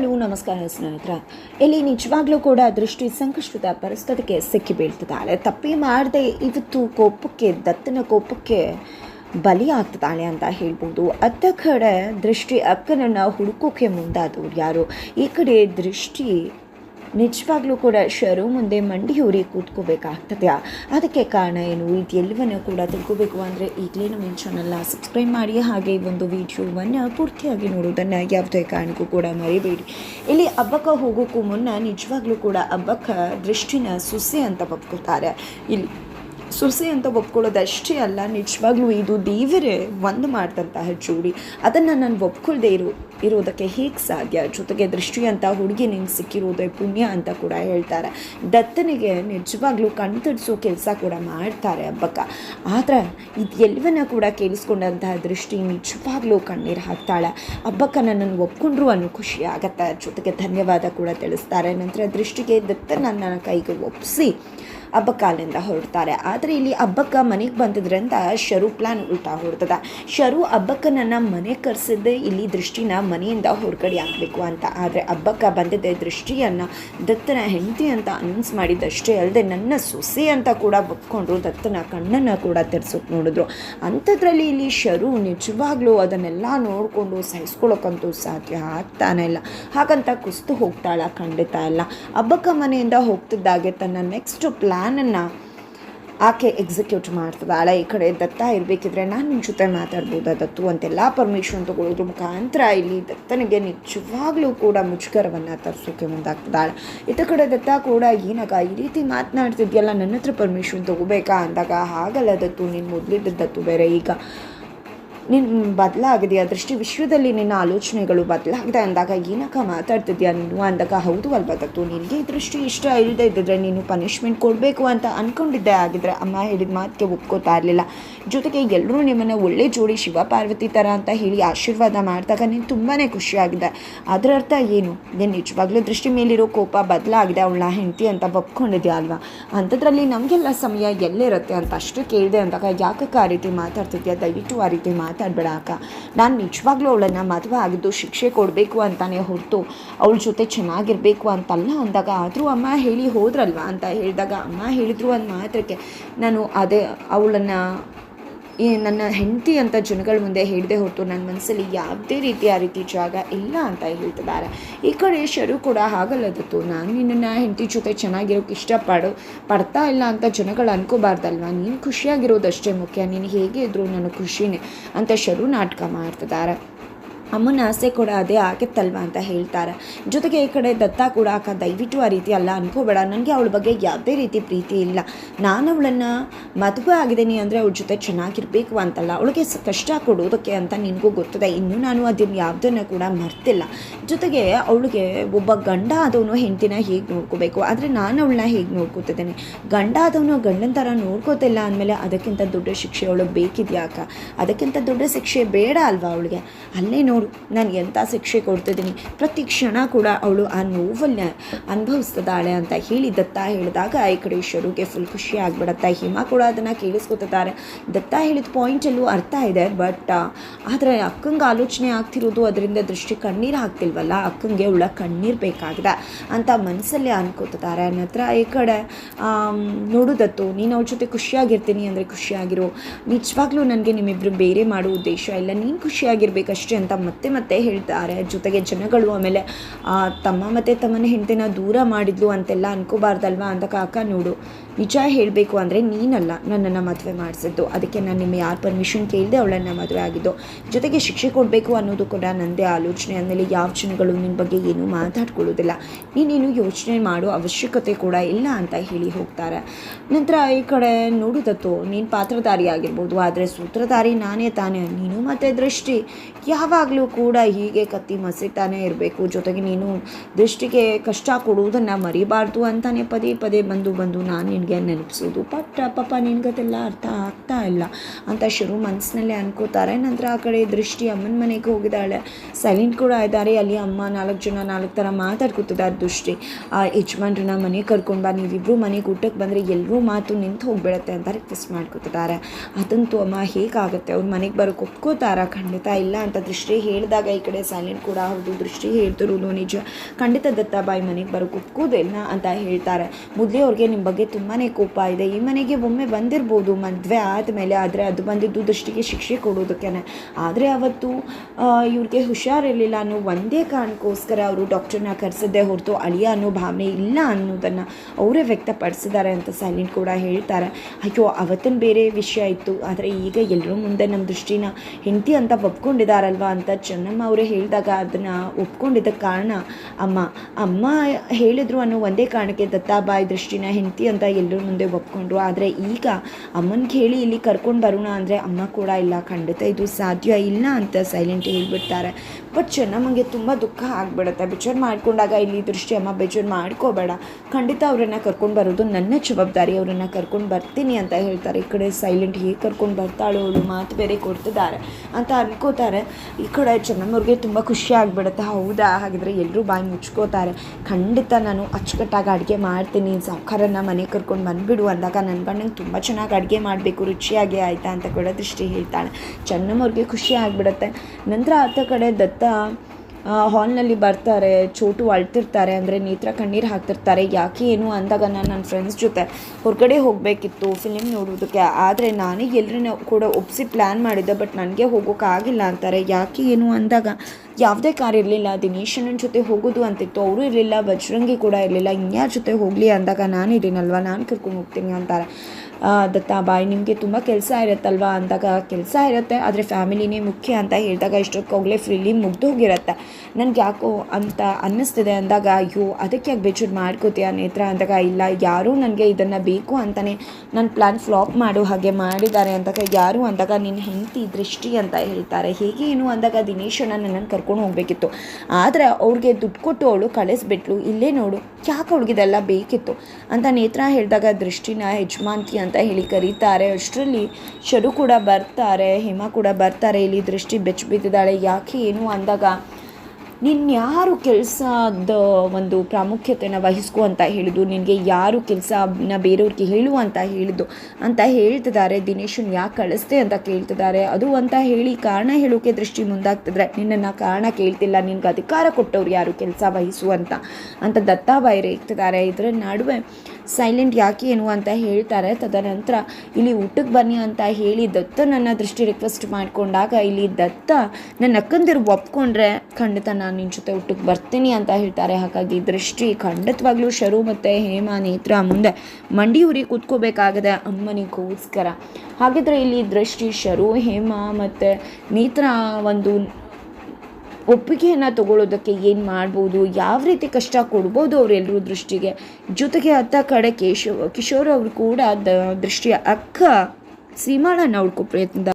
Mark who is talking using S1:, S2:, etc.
S1: Hello ನಮಸ್ಕಾರ ಸ್ನೇಹಿತರ. ಇಲ್ಲಿ ನಿಜವಾಗ್ಲೂ ಕೂಡ ದೃಷ್ಟಿ ಸಂಕಷ್ಟದ ಪರಿಸ್ಥಿತಿಗೆ ಸಿಕ್ಕಿ ಬೀಳ್ತಿದ್ದಾಳೆ. ತಪ್ಪಿ ಮಾಡದೆ ಇವತ್ತು ಕೋಪಕ್ಕೆ, ದತ್ತನ ಕೋಪಕ್ಕೆ ಬಲಿ ಆಗ್ತಿದ್ದಾಳೆ ಅಂತ ಹೇಳ್ಬೋದು. ಅತ್ತ ಕಡೆ ದೃಷ್ಟಿ ಅಕ್ಕನನ್ನು ಹುಡುಕೋಕೆ ಮುಂದಾದವ್ರು ಯಾರು? ಈ ಕಡೆ ದೃಷ್ಟಿ ನಿಜವಾಗ್ಲೂ ಕೂಡ ಶರು ಮುಂದೆ ಮಂಡಿ ಊರಿ ಕೂತ್ಕೋಬೇಕಾಗ್ತದೆ. ಅದಕ್ಕೆ ಕಾರಣ ಏನು? ಇದೆಲ್ಲವನ್ನು ಕೂಡ ತಿಳ್ಕೋಬೇಕು ಅಂದರೆ ಈಗಲೇ ನಮ್ಮ ಚಾನಲ್ನ ಸಬ್ಸ್ಕ್ರೈಬ್ ಮಾಡಿ, ಹಾಗೆ ಈ ಒಂದು ವಿಡಿಯೋವನ್ನು ಪೂರ್ತಿಯಾಗಿ ನೋಡೋದನ್ನು ಯಾವುದೇ ಕಾರಣಕ್ಕೂ ಕೂಡ ಮರಿಬೇಡಿ. ಇಲ್ಲಿ ಹಬ್ಬಕ್ಕೆ ಹೋಗೋಕ್ಕೂ ಮುನ್ನ ನಿಜವಾಗ್ಲೂ ಕೂಡ ಹಬ್ಬಕ್ಕೆ ದೃಷ್ಟಿನ ಸುಸೆ ಅಂತ ಒಪ್ಕೋತಾರೆ ಇಲ್ಲಿ ಸೊಸೆ ಅಂತ ಒಪ್ಕೊಳ್ಳೋದಷ್ಟೇ ಅಲ್ಲ, ನಿಜವಾಗ್ಲೂ ಇದು ದೇವರೇ ಒಂದು ಮಾಡಿದಂತಹ ಜೋಡಿ. ಅದನ್ನು ನಾನು ಒಪ್ಕೊಳ್ಳದೆ ಇರು, ಇರೋದಕ್ಕೆ ಹೇಗೆ ಸಾಧ್ಯ? ಜೊತೆಗೆ ದೃಷ್ಟಿ ಅಂತ ಹುಡುಗಿ ನಿಂಗೆ ಸಿಕ್ಕಿರೋದೇ ಪುಣ್ಯ ಅಂತ ಕೂಡ ಹೇಳ್ತಾರೆ. ದತ್ತನಿಗೆ ನಿಜವಾಗ್ಲೂ ಕಣ್ತರಿಸೋ ಕೆಲಸ ಕೂಡ ಮಾಡ್ತಾರೆ ಹಬ್ಬಕ್ಕ ಆದರೆ ಇದೆಲ್ಲವನ್ನ ಕೂಡ ಕೇಳಿಸ್ಕೊಂಡಂತಹ ದೃಷ್ಟಿ ನಿಜವಾಗ್ಲೂ ಕಣ್ಣೀರು ಹಾಕ್ತಾಳೆ. ಹಬ್ಬಕ್ಕ ನನ್ನನ್ನು ಒಪ್ಕೊಂಡ್ರು ಅನ್ನೋ ಖುಷಿ ಆಗತ್ತೆ. ಜೊತೆಗೆ ಧನ್ಯವಾದ ಕೂಡ ತಿಳಿಸ್ತಾರೆ. ನಂತರ ದೃಷ್ಟಿಗೆ ದತ್ತ ನನ್ನ ಕೈಗೆ ಒಪ್ಪಿಸಿ ಹಬ್ಬಕ್ಕೆ ಅಲ್ಲಿಂದ ಹೊರಡ್ತಾರೆ. ಆದರೆ ಇಲ್ಲಿ ಅಬ್ಬಕ್ಕ ಮನೆಗೆ ಬಂದಿದ್ರಿಂದ ಶರು ಪ್ಲಾನ್ ಉಲ್ಟಾ ಹೊಡ್ತದ. ಶರು ಅಬ್ಬಕ್ಕನನ್ನು ನನ್ನ ಮನೆ ಕರೆಸಿದ್ದೆ ಇಲ್ಲಿ ದೃಷ್ಟಿನ ಮನೆಯಿಂದ ಹೊರಗಡೆ ಹಾಕಬೇಕು ಅಂತ. ಆದರೆ ಅಬ್ಬಕ್ಕ ಬಂದಿದ್ದೆ ದೃಷ್ಟಿಯನ್ನು ದತ್ತನ ಹೆಂಡತಿ ಅಂತ ಅನೌನ್ಸ್ ಮಾಡಿದ್ದಷ್ಟೇ ಅಲ್ಲದೆ ನನ್ನ ಸೊಸೆ ಅಂತ ಕೂಡ ಒಪ್ಕೊಂಡ್ರು, ದತ್ತನ ಕಣ್ಣನ್ನು ಕೂಡ ತೆರೆಸೋಕೆ ನೋಡಿದ್ರು. ಅಂಥದ್ರಲ್ಲಿ ಇಲ್ಲಿ ಶರು ನಿಜವಾಗ್ಲೂ ಅದನ್ನೆಲ್ಲ ನೋಡಿಕೊಂಡು ಸಹಿಸ್ಕೊಳ್ಳೋಕ್ಕಂತೂ ಸಾಧ್ಯ ಆಗ್ತಾನೆ ಇಲ್ಲ. ಹಾಗಂತ ಕುಸ್ತು ಹೋಗ್ತಾಳ ಖಂಡಿತ ಇಲ್ಲ ಅಬ್ಬಕ್ಕ ಮನೆಯಿಂದ ಹೋಗ್ತಿದ್ದಾಗೆ ತನ್ನ ನೆಕ್ಸ್ಟ್ ಪ್ಲ್ಯಾನನ್ನು ಆಕೆ ಎಕ್ಸಿಕ್ಯೂಟ್ ಮಾಡ್ತಿದ್ದಾಳೆ ಈ ಕಡೆ ದತ್ತ ಇರಬೇಕಿದ್ರೆ ನಾನು ನಿಮ್ಮ ಜೊತೆ ಮಾತಾಡ್ಬೋದಾ ದತ್ತು ಅಂತೆಲ್ಲ ಪರ್ಮಿಷನ್ ತೊಗೊಳೋದ್ರ ಮುಖಾಂತರ ಇಲ್ಲಿ ದತ್ತನಿಗೆ ನಿಜವಾಗ್ಲೂ ಕೂಡ ಮುಜುಗರವನ್ನು ತರಿಸೋಕೆ ಮುಂದಾಗ್ತದಾಳೆ ಇತ್ತ ಕಡೆ ದತ್ತ ಕೂಡ ಏನಾಗ, ಈ ರೀತಿ ಮಾತನಾಡ್ತಿದ್ಯಲ್ಲ, ನನ್ನ ಹತ್ರ ಪರ್ಮಿಷನ್ ತೊಗೋಬೇಕಾ ಅಂದಾಗ, ಹಾಗಲ್ಲ ದತ್ತು, ನೀನು ಮೊದಲಿದ್ದ ದತ್ತು ಬೇರೆ ಈಗ ನಿನ್ನ ಬದಲಾಗಿದೆಯಾ ದೃಷ್ಟಿ ವಿಶ್ವದಲ್ಲಿ ನಿನ್ನ ಆಲೋಚನೆಗಳು ಬದಲಾಗಿದೆ ಅಂದಾಗ ಏನಕ್ಕ ಮಾತಾಡ್ತಿದ್ಯಾ ನೀನು ಅಂದಾಗ, ಹೌದು ಅಲ್ವಾ ದತ್ತು ನಿನಗೆ ದೃಷ್ಟಿ ಇಷ್ಟ ಇಲ್ಲದೆ ಇದ್ದಿದ್ರೆ ನೀನು ಪನಿಷ್ಮೆಂಟ್ ಕೊಡಬೇಕು ಅಂತ ಅಂದ್ಕೊಂಡಿದ್ದೆ ಆಗಿದ್ರೆ ಅಮ್ಮ ಹೇಳಿದ ಮಾತಿಗೆ ಒಪ್ಕೋತಾ ಇರಲಿಲ್ಲ. ಜೊತೆಗೆ ಎಲ್ಲರೂ ನಿಮ್ಮನ್ನು ಒಳ್ಳೆ ಜೋಡಿ ಶಿವ ಪಾರ್ವತಿ ಥರ ಅಂತ ಹೇಳಿ ಆಶೀರ್ವಾದ ಮಾಡಿದಾಗ ನೀನು ತುಂಬಾ ಖುಷಿಯಾಗಿದೆ ಅದರ ಅರ್ಥ ಏನು? ನೀನು ನಿಜವಾಗ್ಲೂ ದೃಷ್ಟಿ ಮೇಲಿರೋ ಕೋಪ ಬದಲಾಗಿದೆ ಅವಳ ಹೆಂಡತಿ ಅಂತ ಒಪ್ಕೊಂಡಿದ್ಯಾ ಅಲ್ವಾ? ಅಂಥದ್ರಲ್ಲಿ ನಮಗೆಲ್ಲ ಸಮಯ ಎಲ್ಲಿರುತ್ತೆ ಅಂತ ಅಷ್ಟು ಕೇಳಿದೆ ಅಂದಾಗ, ಯಾಕಕ್ಕೆ ಆ ರೀತಿ ಮಾತಾಡ್ತಿದ್ಯಾ? ದಯವಿಟ್ಟು ಆ ರೀತಿ ಮಾತಾಡಬೇಡ ಅಕ್ಕ. ನಾನು ನಿಜವಾಗ್ಲೂ ಅವಳನ್ನ ಮದುವೆ ಆಗಿದ್ದು ಶಿಕ್ಷೆ ಕೊಡಬೇಕು ಅಂತಾನೆ ಹೊರತು ಅವಳ ಜೊತೆ ಚೆನ್ನಾಗಿರಬೇಕು ಅಂತಲ್ಲ ಅಂದಾಗ ಆದರೂ ಅಮ್ಮ ಹೇಳಿ ಹೋದ್ರಲ್ವಾ ಅಂತ ಹೇಳಿದಾಗ ಅಮ್ಮ ಹೇಳಿದ್ರು ಅಂದ ಮಾತ್ರಕ್ಕೆ ನಾನು ಅದೇ ಅವಳನ್ನು ಈ ನನ್ನ ಹೆಂಡತಿ ಅಂತ ಜನಗಳ ಮುಂದೆ ಹೇಳಿದೆ ಹೊರತು ನನ್ನ ಮನಸ್ಸಲ್ಲಿ ಯಾವುದೇ ರೀತಿ ಆ ರೀತಿ ಜಾಗ ಇಲ್ಲ ಅಂತ ಹೇಳ್ತಿದ್ದಾರೆ. ಈ ಕಡೆ ಶರು ಕೂಡ ಆಗಲ್ಲದತ್ತು ನಾನು ನಿನ್ನನ್ನು ಹೆಂಡತಿ ಜೊತೆ ಚೆನ್ನಾಗಿರೋಕೆ ಇಷ್ಟಪಡು, ಪಡ್ತಾ ಇಲ್ಲ ಅಂತ ಜನಗಳು ಅನ್ಕೋಬಾರ್ದಲ್ವ? ನೀನು ಖುಷಿಯಾಗಿರೋದಷ್ಟೇ ಮುಖ್ಯ. ನೀನು ಹೇಗೆ ಇದ್ರು ನನ್ನ ಖುಷಿನೇ ಅಂತ ಶರು ನಾಟಕ ಮಾಡ್ತಿದ್ದಾರೆ. ಅಮ್ಮನ ಆಸೆ ಕೂಡ ಅದೇ ಆಗಿತ್ತಲ್ವ ಅಂತ ಹೇಳ್ತಾರೆ. ಜೊತೆಗೆ ಈ ಕಡೆ ದತ್ತ ಕೂಡ ಅಕ್ಕ ದಯವಿಟ್ಟು ಆ ರೀತಿ ಅಲ್ಲ ಅನ್ಕೋಬೇಡ. ನನಗೆ ಅವಳ ಬಗ್ಗೆ ಯಾವುದೇ ರೀತಿ ಪ್ರೀತಿ ಇಲ್ಲ. ನಾನು ಅವಳನ್ನು ಮದುವೆ ಆಗಿದ್ದೀನಿ ಅಂದರೆ ಅವಳ ಜೊತೆ ಚೆನ್ನಾಗಿರಬೇಕು ಅಂತಲ್ಲ. ಅವಳಿಗೆ ಕಷ್ಟ ಕೊಡೋದಕ್ಕೆ ಅಂತ ನಿನಗೂ ಗೊತ್ತದೆ. ಇನ್ನೂ ನಾನು ಅದನ್ನು ಯಾವುದನ್ನು ಕೂಡ ಮರ್ತಿಲ್ಲ. ಜೊತೆಗೆ ಅವಳಿಗೆ ಒಬ್ಬ ಗಂಡ ಆದವನು ಹೆಂಡತಿನ ಹೇಗೆ ನೋಡ್ಕೋಬೇಕು? ಆದರೆ ನಾನು ಅವಳನ್ನ ಹೇಗೆ ನೋಡ್ಕೋತಿದ್ದೇನೆ? ಗಂಡ ಆದವನು ಗಂಡನ ಥರ ನೋಡ್ಕೋತಿಲ್ಲ ಅಂದಮೇಲೆ ಅದಕ್ಕಿಂತ ದೊಡ್ಡ ಶಿಕ್ಷೆ ಅವಳಿಗೆ ಬೇಕಿದೆಯಾ ಅಕ್ಕ? ಅದಕ್ಕಿಂತ ದೊಡ್ಡ ಶಿಕ್ಷೆ ಬೇಡ ಅಲ್ವಾ ಅವಳಿಗೆ? ಅಲ್ಲೇ ನೋಡು. ನಾನು ಎಂಥ ಶಿಕ್ಷೆ ಕೊಡ್ತಿದ್ದೀನಿ. ಪ್ರತಿ ಕ್ಷಣ ಕೂಡ ಅವಳು ಆ ನೋವನ್ನ ಅನುಭವಿಸ್ತದಾಳೆ ಅಂತ ಹೇಳಿ ದತ್ತ ಹೇಳಿದಾಗ ಈ ಕಡೆ ಶರುಗೆ ಫುಲ್ ಖುಷಿ ಆಗ್ಬಿಡತ್ತೆ. ಹಿಮ ಕೂಡ ಅದನ್ನು ಕೇಳಿಸ್ಕೊತಿದ್ದಾರೆ. ದತ್ತ ಹೇಳಿದ ಪಾಯಿಂಟಲ್ಲೂ ಅರ್ಥ ಇದೆ ಬಟ್ ಆದರೆ ಅಕ್ಕಂಗೆ ಆಲೋಚನೆ ಆಗ್ತಿರೋದು ಅದರಿಂದ ದೃಷ್ಟಿ ಕಣ್ಣೀರು ಹಾಕ್ತಿಲ್ವಲ್ಲ, ಅಕ್ಕಂಗೆ ಅವಳ ಕಣ್ಣೀರು ಬೇಕಾಗಿದೆ ಅಂತ ಮನಸ್ಸಲ್ಲೇ ಅನ್ಕೋತಿದ್ದಾರೆ. ನಂತರ ಈ ಕಡೆ ನೋಡೋದತ್ತು ನೋಡು ದತ್ತು, ನೀನು ಅವ್ರ ಜೊತೆ ಖುಷಿಯಾಗಿರ್ತೀನಿ ಅಂದರೆ ಖುಷಿಯಾಗಿರೋ. ನಿಜವಾಗ್ಲೂ ನನಗೆ ನಿಮ್ಮಿಬ್ಬರು ಬೇರೆ ಮಾಡೋ ಉದ್ದೇಶ ಇಲ್ಲ, ನೀನು ಖುಷಿಯಾಗಿರ್ಬೇಕಷ್ಟೇ ಅಂತ ಮತ್ತೆ ಮತ್ತೆ ಹೇಳ್ತಾರೆ. ಜೊತೆಗೆ ಜನಗಳು ಆಮೇಲೆ ತಮ್ಮ ಮತ್ತು ತಮ್ಮನ ಹೆಂಡತಿನ ದೂರ ಮಾಡಿದ್ಲು ಅಂತೆಲ್ಲ ಅನ್ಕೋಬಾರ್ದಲ್ವಾ ಅಂತ ಕಾಕ ನೋಡು. ನಿಜ ಹೇಳಬೇಕು ಅಂದರೆ ನೀನಲ್ಲ ನನ್ನನ್ನು ಮದುವೆ ಮಾಡಿಸಿದ್ದು. ಅದಕ್ಕೆ ನಾನು ನಿಮ್ಮ ಯಾರು ಪರ್ಮಿಷನ್ ಕೇಳಿದೆ ಅವಳನ್ನು ಮದುವೆ ಆಗಿದ್ದು. ಜೊತೆಗೆ ಶಿಕ್ಷೆ ಕೊಡಬೇಕು ಅನ್ನೋದು ಕೂಡ ನನ್ನದೇ ಆಲೋಚನೆ. ಆಮೇಲೆ ಯಾವ ಜನಗಳು ನಿನ್ನ ಬಗ್ಗೆ ಏನೂ ಮಾತಾಡ್ಕೊಳ್ಳೋದಿಲ್ಲ. ನೀನೇನು ಯೋಚನೆ ಮಾಡೋ ಅವಶ್ಯಕತೆ ಕೂಡ ಇಲ್ಲ ಅಂತ ಹೇಳಿ ಹೋಗ್ತಾರೆ. ನಂತರ ಈ ಕಡೆ ನೋಡಿದತ್ತು ನೀನು ಪಾತ್ರಧಾರಿ ಆಗಿರ್ಬೋದು. ಆದರೆ ಸೂತ್ರಧಾರಿ ನಾನೇ ತಾನೇ. ನೀನು ಮತ್ತು ದೃಷ್ಟಿ. ಯಾವಾಗಲೂ ಕೂಡ ಹೀಗೆ ಕತ್ತಿ ಮಸಿತಾನೆ ಇರಬೇಕು. ಜೊತೆಗೆ ನೀನು ದೃಷ್ಟಿಗೆ ಕಷ್ಟ ಕೊಡುವುದನ್ನು ಮರಿಬಾರ್ದು ಅಂತಾನೆ ಪದೇ ಪದೇ ಬಂದು ಬಂದು ನಾನು ನಿನಗೆ ಅವ್ರಿಗೆ ನೆನಪಿಸೋದು. ಪಟ್ಟ ಪಾಪ ನಿನಗದೆಲ್ಲ ಅರ್ಥ ಆಗ್ತಾ ಇಲ್ಲ. ಅಂತ ಶುರು ಮನಸ್ಸಿನಲ್ಲೇ ಅನ್ಕೋತಾರೆ. ನಂತರ ಆ ಕಡೆ ದೃಷ್ಟಿ ಅಮ್ಮನ ಮನೆಗೆ ಹೋಗಿದ್ದಾಳೆ. ಸೈಲೆಂಟ್ ಕೂಡ ಇದ್ದಾರೆ. ಅಲ್ಲಿ ಅಮ್ಮ ನಾಲ್ಕು ಜನ ನಾಲ್ಕು ಥರ ಮಾತಾಡ್ಕೊತಿದ್ದಾರೆ ದೃಷ್ಟಿ. ಆ, ಯಜಮಾನ್ರನ್ನ ಮನೆಗೆ ಕರ್ಕೊಂಡು ಬಾ. ನೀವಿಬ್ಬರು ಮನೆಗೆ ಊಟಕ್ಕೆ ಬಂದರೆ ಎಲ್ಲರೂ ಮಾತು ನಿಂತು ಹೋಗ್ಬಿಡತ್ತೆ ಅಂತ ರಿಕ್ವೆಸ್ಟ್ ಮಾಡ್ಕೊತಿದ್ದಾರೆ. ಅದಂತೂ ಅಮ್ಮ ಹೇಗಾಗುತ್ತೆ? ಅವ್ರ ಮನೆಗೆ ಬರೋಕೆ ಒಪ್ಕೋತಾರ? ಖಂಡಿತ ಇಲ್ಲ ಅಂತ ದೃಷ್ಟಿ ಹೇಳಿದಾಗ ಈ ಕಡೆ ಸೈಲೆಂಟ್ ಕೂಡ ಹೌದು ದೃಷ್ಟಿ ಹೇಳ್ತಿರೋದು ನಿಜ. ಖಂಡಿತ ದತ್ತಾಬಾಯಿ ಮನೆಗೆ ಬರೋಕೆ ಒಪ್ಕೋದಿಲ್ಲ ಅಂತ ಹೇಳ್ತಾರೆ. ಮೊದಲೇ ಅವ್ರಿಗೆ ನಿಮ್ಮ ಬಗ್ಗೆ ತುಂಬಾ ಕೋಪ ಇದೆ, ಈ ಮನೆಗೆ ಒಮ್ಮೆ ಬಂದಿರ್ಬೋದು ಮದುವೆ ಆದಮೇಲೆ, ಆದರೆ ಅದು ಬಂದಿದ್ದು ದೃಷ್ಟಿಗೆ ಶಿಕ್ಷೆ ಕೊಡೋದಕ್ಕೆ ಆದರೆ ಅವತ್ತು ಇವ್ರಿಗೆ ಹುಷಾರಿರಲಿಲ್ಲ ಅನ್ನೋ ಒಂದೇ ಕಾರಣಕ್ಕೋಸ್ಕರ ಅವರು ಡಾಕ್ಟರ್ನ ಕರೆಸಿದ್ದೆ ಹೊರತು ಅಳಿಯ ಅನ್ನೋ ಭಾವನೆ ಇಲ್ಲ ಅನ್ನೋದನ್ನು ಅವರೇ ವ್ಯಕ್ತಪಡಿಸಿದ್ದಾರೆ ಅಂತ ಸೈಲೆಂಟ್ ಕೂಡ ಹೇಳ್ತಾರೆ. ಅಯ್ಯೋ, ಅವತ್ತಿನ ಬೇರೆ ವಿಷಯ ಇತ್ತು, ಆದರೆ ಈಗ ಎಲ್ಲರೂ ಮುಂದೆ ನಮ್ಮ ದೃಷ್ಟಿನ ಹೆಂಡತಿ ಅಂತ ಒಪ್ಕೊಂಡಿದ್ದಾರಲ್ವ ಅಂತ ಚೆನ್ನಮ್ಮ ಅವರೇ ಹೇಳಿದಾಗ ಅದನ್ನು ಒಪ್ಕೊಂಡಿದ್ದ ಕಾರಣ ಅಮ್ಮ. ಅಮ್ಮ ಹೇಳಿದ್ರು ಅನ್ನೋ ಒಂದೇ ಕಾರಣಕ್ಕೆ ದತ್ತಾಬಾಯಿ ದೃಷ್ಟಿನ ಹೆಂಡತಿ ಅಂತ ಎಲ್ಲರೂ ಮುಂದೆ ಒಪ್ಕೊಂಡ್ರು ಆದರೆ ಈಗ ಅಮ್ಮನ ಕೇಳಿ ಇಲ್ಲಿ ಕರ್ಕೊಂಡು ಬರೋಣ ಅಂದರೆ ಅಮ್ಮ ಕೂಡ ಇಲ್ಲ, ಖಂಡಿತ ಇದು ಸಾಧ್ಯ ಇಲ್ಲ ಅಂತ ಸೈಲೆಂಟ್ ಹೇಳಿಬಿಡ್ತಾರೆ. ಬಟ್ ಚೆನ್ನಮ್ಮಗೆ ತುಂಬ ದುಃಖ ಆಗಿಬಿಡುತ್ತೆ. ಬೇಜಾರು ಮಾಡ್ಕೊಂಡಾಗ ಇಲ್ಲಿ ದೃಷ್ಟಿ ಅಮ್ಮ ಬೇಜಾರು ಮಾಡ್ಕೋಬೇಡ. ಖಂಡಿತ ಅವರನ್ನು ಕರ್ಕೊಂಡು ಬರೋದು ನನ್ನ ಜವಾಬ್ದಾರಿ, ಅವರನ್ನು ಕರ್ಕೊಂಡು ಬರ್ತೀನಿ ಅಂತ ಹೇಳ್ತಾರೆ. ಈ ಕಡೆ ಸೈಲೆಂಟ್ ಹೇಗೆ ಕರ್ಕೊಂಡು ಬರ್ತಾಳೋ ಅವಳು ಮಾತು ಬೇರೆ ಕೊಡ್ತಿದ್ದಾರೆ ಅಂತ ಅನ್ಕೋತಾರೆ. ಈ ಕಡೆ ಚೆನ್ನಮ್ಮವ್ರಿಗೆ ತುಂಬ ಖುಷಿ ಆಗಿಬಿಡುತ್ತೆ. ಹೌದಾ? ಹಾಗಿದ್ರೆ ಎಲ್ಲರೂ ಬಾಯಿ ಮುಚ್ಕೋತಾರೆ. ಖಂಡಿತ ನಾನು ಅಚ್ಚುಕಟ್ಟಾಗಿ ಅಡುಗೆ ಮಾಡ್ತೀನಿ. ಸಾವುಕಾರನ್ನ ಮನೆ ಕರ್ಕೊಂಡು ಬಂದುಬಿಡು ಅಂದಾಗ ನನ್ನ ಗಂಡಂಗೆ ತುಂಬ ಚೆನ್ನಾಗಿ ಅಡುಗೆ ಮಾಡಬೇಕು, ರುಚಿಯಾಗಿ ಆಯಿತಾ ಅಂತ ಕೂಡ ದೃಷ್ಟಿ ಹೇಳ್ತಾಳೆ. ಚೆನ್ನಮ್ಮವ್ರಿಗೆ ಖುಷಿ ಆಗಿಬಿಡುತ್ತೆ. ನಂತರ ಆತ ಕಡೆ ದತ್ತ ಹಾಲ್ನಲ್ಲಿ ಬರ್ತಾರೆ, ಚೋಟು ಅಳ್ತಿರ್ತಾರೆ, ಅಂದರೆ ನೇತ್ರ ಕಣ್ಣೀರು ಹಾಕ್ತಿರ್ತಾರೆ. ಯಾಕೆ ಏನು ಅಂದಾಗ ನಾನು ನನ್ನ ಫ್ರೆಂಡ್ಸ್ ಜೊತೆ ಹೊರಗಡೆ ಹೋಗಬೇಕಿತ್ತು ಫಿಲಿಮ್ ನೋಡೋದಕ್ಕೆ ಆದರೆ ನಾನೇ ಎಲ್ಲರನ್ನ ಕೂಡ ಒಪ್ಪಿಸಿ ಪ್ಲ್ಯಾನ್ ಮಾಡಿದ್ದೆ ಬಟ್ ನನಗೆ ಹೋಗೋಕ್ಕಾಗಿಲ್ಲ ಅಂತಾರೆ. ಯಾಕೆ ಏನು ಅಂದಾಗ, ಯಾವುದೇ ಕಾರ್ ಇರಲಿಲ್ಲ ದಿನೇಶನ ಜೊತೆ ಹೋಗೋದು ಅಂತಿತ್ತು. ಅವರು ಇರಲಿಲ್ಲ, ಬಜರಂಗಿ ಕೂಡ ಇರಲಿಲ್ಲ. ಇನ್ಯಾರ ಜೊತೆ ಹೋಗಲಿ ಅಂದಾಗ ನಾನು ಇದ್ದೀನಲ್ವ? ನಾನು ಕರ್ಕೊಂಡು ಹೋಗ್ತೀನಿ ಅಂತಾರೆ. ಆ, ದತ್ತ ಬಾಯ್ ನಿಮಗೆ ತುಂಬ ಕೆಲಸ ಇರುತ್ತಲ್ವ ಅಂದಾಗ ಕೆಲಸ ಇರುತ್ತೆ ಆದರೆ ಫ್ಯಾಮಿಲಿನೇ ಮುಖ್ಯ ಅಂತ ಹೇಳಿದಾಗ ಇಷ್ಟೊತ್ತೋಗಲೇ ಫ್ರೀಲಿ ಮುಗ್ದು ಮುಗ್ದೋಗಿರತ್ತೆ ನನಗೆ ಯಾಕೋ ಅಂತ ಅನ್ನಿಸ್ತಿದೆ ಅಂದಾಗ ಅಯ್ಯೋ ಅದಕ್ಕೆ ಯಾಕೆ ಬೇಜಾರು ಮಾಡ್ಕೋತೀಯ ನೇತ್ರ ಅಂದಾಗ ಇಲ್ಲ ಯಾರೂ ನನಗೆ ಇದನ್ನು ಬೇಕು ಅಂತಲೇ ನನ್ನ ಪ್ಲ್ಯಾನ್ ಫ್ಲಾಪ್ ಮಾಡೋ ಹಾಗೆ ಮಾಡಿದ್ದಾರೆ ಅಂದಾಗ ಯಾರು ಅಂದಾಗ ನಿನ್ನ ಹೆಂಡತಿ ದೃಷ್ಟಿ ಅಂತ ಹೇಳ್ತಾರೆ. ಹೇಗೆ ಏನು ಅಂದಾಗ ದಿನೇಶನ ನನ್ನನ್ನು ಕರ್ಕೊಂಡು ಹೋಗಬೇಕಿತ್ತು. ಆದರೆ ಅವ್ರಿಗೆ ದುಡ್ಡು ಕೊಟ್ಟು ಅವಳು ಕಳಿಸ್ಬಿಟ್ಲು. ಇಲ್ಲೇ ನೋಡು ಯಾಕೆ ಅವಳಿಗಿದೆಲ್ಲ ಬೇಕಿತ್ತು? ಅಂತ ನೇತ್ರ ಹೇಳಿದಾಗ ದೃಷ್ಟಿನ ಯಜಮಾಂತಿ ಅಂತ ಹೇಳಿ ಕರೀತಾರೆ. ಅಷ್ಟರಲ್ಲಿ ಶರು ಕೂಡ ಬರ್ತಾರೆ, ಹಿಮ ಕೂಡ ಬರ್ತಾರೆ. ಇಲ್ಲಿ ದೃಷ್ಟಿ ಬೆಚ್ಚ ಬಿದ್ದಿದ್ದಾಳೆ. ಯಾಕೆ ಏನು ಅಂದಾಗ ಯಾರು ಕೆಲಸದ ಒಂದು ಪ್ರಾಮುಖ್ಯತೆನ ವಹಿಸ್ಕೊ ಅಂತ ಹೇಳಿದ್ದು, ನಿನಗೆ ಯಾರು ಕೆಲಸನ ಬೇರೆಯವ್ರಿಗೆ ಹೇಳು ಅಂತ ಹೇಳಿದ್ದು ಅಂತ ಹೇಳ್ತಿದ್ದಾರೆ. ದಿನೇಶನ್ ಯಾಕೆ ಕಳಿಸ್ದೆ ಅಂತ ಕೇಳ್ತಿದ್ದಾರೆ. ಅದು ಅಂತ ಹೇಳಿ ಕಾರಣ ಹೇಳೋಕೆ ದೃಷ್ಟಿ ಮುಂದಾಗ್ತಿದ್ರೆ, ನಿನ್ನನ್ನು ಕಾರಣ ಕೇಳ್ತಿಲ್ಲ. ನಿನಗೆ ಅಧಿಕಾರ ಕೊಟ್ಟವ್ರು ಯಾರು ಕೆಲಸ ವಹಿಸು ಅಂತ ಅಂತ ದತ್ತಾಬಾಯಿ ರೇಗ್ತಿದ್ದಾರೆ. ಇದರ ನಡುವೆ ಸೈಲೆಂಟ್ ಯಾಕೆ ಏನು ಅಂತ ಹೇಳ್ತಾರೆ. ತದನಂತರ ಇಲ್ಲಿ ಊಟಕ್ಕೆ ಬನ್ನಿ ಅಂತ ಹೇಳಿ ದತ್ತ ನನ್ನ ದೃಷ್ಟಿ ರಿಕ್ವೆಸ್ಟ್ ಮಾಡಿಕೊಂಡಾಗ ಇಲ್ಲಿ ದತ್ತ ನನ್ನ ಅಕ್ಕಂದಿರು ಒಪ್ಕೊಂಡ್ರೆ ಖಂಡಿತ ನಾನು ನಿನ್ನ ಜೊತೆ ಊಟಕ್ಕೆ ಬರ್ತೀನಿ ಅಂತ ಹೇಳ್ತಾರೆ. ಹಾಗಾಗಿ ದೃಷ್ಟಿ ಖಂಡಿತವಾಗ್ಲೂ ಶರು ಮತ್ತು ಹೇಮಾ ನೇತ್ರ ಮುಂದೆ ಮಂಡಿ ಉರಿ ಕೂತ್ಕೋಬೇಕಾಗದೆ ಅಮ್ಮನಿಗೋಸ್ಕರ. ಹಾಗಿದ್ರೆ ಇಲ್ಲಿ ದೃಷ್ಟಿ, ಶರು, ಹೇಮಾ ಮತ್ತು ನೇತ್ರ ಒಂದು ಒಪ್ಪಿಗೆಯನ್ನು ತಗೊಳ್ಳೋದಕ್ಕೆ ಏನು ಮಾಡ್ಬೋದು, ಯಾವ ರೀತಿ ಕಷ್ಟ ಕೊಡ್ಬೋದು ಅವರೆಲ್ಲರೂ ದೃಷ್ಟಿಗೆ. ಜೊತೆಗೆ ಅತ್ತ ಕಡೆ ಕೇಶವ್, ಕಿಶೋರ್ ಅವರು ಕೂಡ ದೃಷ್ಟಿಯ ಅಕ್ಕ ಸೀಮಾಳನ್ನು ಹುಡ್ಕೋ ಪ್ರಯತ್ನದ